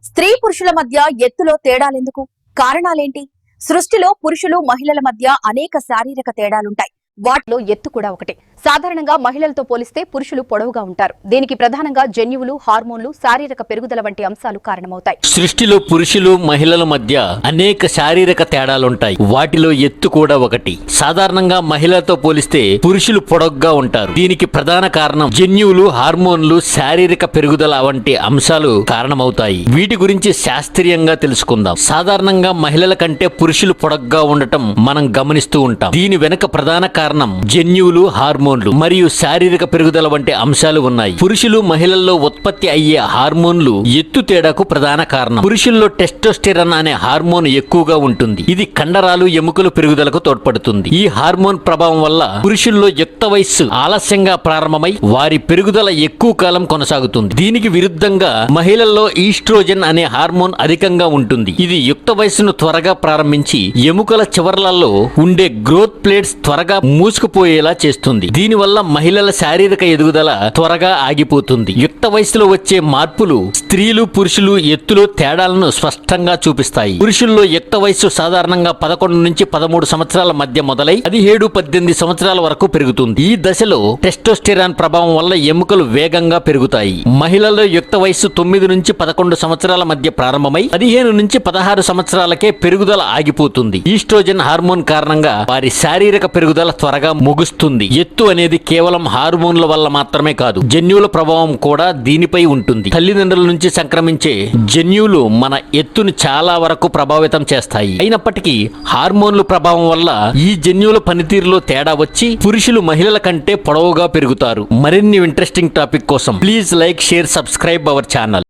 స్త్రీ పురుషుల మధ్య ఎత్తులో తేడాలెందుకు? కారణాలేంటి? సృష్టిలో పురుషులు మహిళల మధ్య అనేక శారీరక తేడాలుంటాయి. వాటిలో ఎత్తు కూడా ఒకటి. సాధారణంగా మహిళలతో పోలిస్తే పురుషులు పొడవుగా ఉంటారు. దీనికి ప్రధానంగా జన్యువులు హార్మోన్లు శారీరక పెరుగుదల వంటి అంశాలు కారణమవుతాయి. సృష్టిలో పురుషులు మహిళల మధ్య అనేక శారీరక తేడాలుంటాయి. వాటిలో ఎత్తు కూడా ఒకటి. సాధారణంగా మహిళలతో పోలిస్తే పురుషులు పొడగ్గా ఉంటారు. దీనికి ప్రధాన కారణం జన్యువులు హార్మోన్లు శారీరక పెరుగుదల వంటి అంశాలు కారణమవుతాయి. వీటి గురించి శాస్త్రీయంగా తెలుసుకుందాం. సాధారణంగా మహిళల కంటే పురుషులు పొడగ్గా ఉండటం మనం గమనిస్తూ ఉంటాం. దీని వెనుక ప్రధాన కారణం జన్యువులు హార్మోన్లు మరియు శారీరక పెరుగుదల వంటి అంశాలు ఉన్నాయి. పురుషులు మహిళల్లో ఉత్పత్తి అయ్యే హార్మోన్లు ఎత్తు తేడాకు ప్రధాన కారణం. పురుషుల్లో టెస్టోస్టెరన్ అనే హార్మోన్ ఎక్కువగా ఉంటుంది. ఇది కండరాలు ఎముకలు పెరుగుదలకు తోడ్పడుతుంది. ఈ హార్మోన్ ప్రభావం వల్ల పురుషుల్లో యుక్త వయస్సు ఆలస్యంగా ప్రారంభమై వారి పెరుగుదల ఎక్కువ కాలం కొనసాగుతుంది. దీనికి విరుద్ధంగా మహిళల్లో ఈస్ట్రోజన్ అనే హార్మోన్ అధికంగా ఉంటుంది. ఇది యుక్త వయస్సును త్వరగా ప్రారంభించి ఎముకల చివర్లలో ఉండే గ్రోత్ ప్లేట్స్ త్వరగా మూసుకుపోయేలా చేస్తుంది. దీనివల్ల మహిళల శారీరక ఎదుగుదల త్వరగా ఆగిపోతుంది. యుక్త వయసులో వచ్చే మార్పులు స్త్రీలు పురుషులు ఎత్తులో తేడాలను స్పష్టంగా చూపిస్తాయి. పురుషుల్లో యుక్త వయస్సు సాధారణంగా పదకొండు నుంచి పదమూడు సంవత్సరాల మధ్య మొదలై పదిహేడు పద్దెనిమిది సంవత్సరాల వరకు పెరుగుతుంది. ఈ దశలో టెస్టోస్టెరాన్ ప్రభావం వల్ల ఎముకలు వేగంగా పెరుగుతాయి. మహిళల్లో యుక్త వయస్సు తొమ్మిది నుంచి పదకొండు సంవత్సరాల మధ్య ప్రారంభమై పదిహేను నుంచి పదహారు సంవత్సరాలకే పెరుగుదల ఆగిపోతుంది. ఈస్ట్రోజన్ హార్మోన్ కారణంగా వారి శారీరక పెరుగుదల త్వరగా ముగుస్తుంది. ఎత్తు అనేది కేవలం హార్మోన్ల వల్ల మాత్రమే కాదు. జన్యువుల ప్రభావం కూడా దీనిపై ఉంటుంది. తల్లిదండ్రుల నుంచి సంక్రమించే జన్యువులు మన ఎత్తును చాలా వరకు ప్రభావితం చేస్తాయి. అయినప్పటికీ హార్మోన్ల ప్రభావం వల్ల ఈ జన్యువుల పనితీరులో తేడా వచ్చి పురుషులు మహిళల కంటే పొడవుగా పెరుగుతారు. మరిన్ని ఇంట్రెస్టింగ్ టాపిక్ కోసం please like share subscribe our channel.